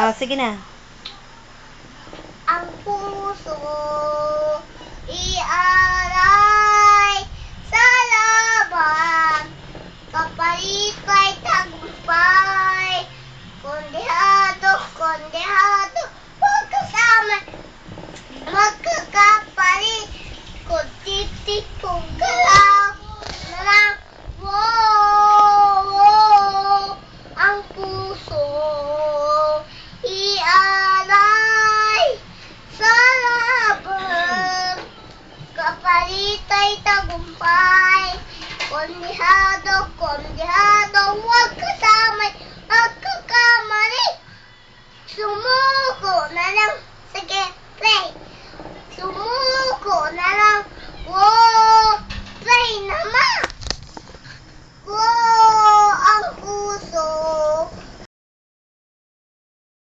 Oh, sige na. Ang puso iaray sa laban. Kapalit kay tagumpay. Kondehado, kondehado Magkasama Magkakapalit Kunditi-punggal tagumpay. Kondihado, kondihado.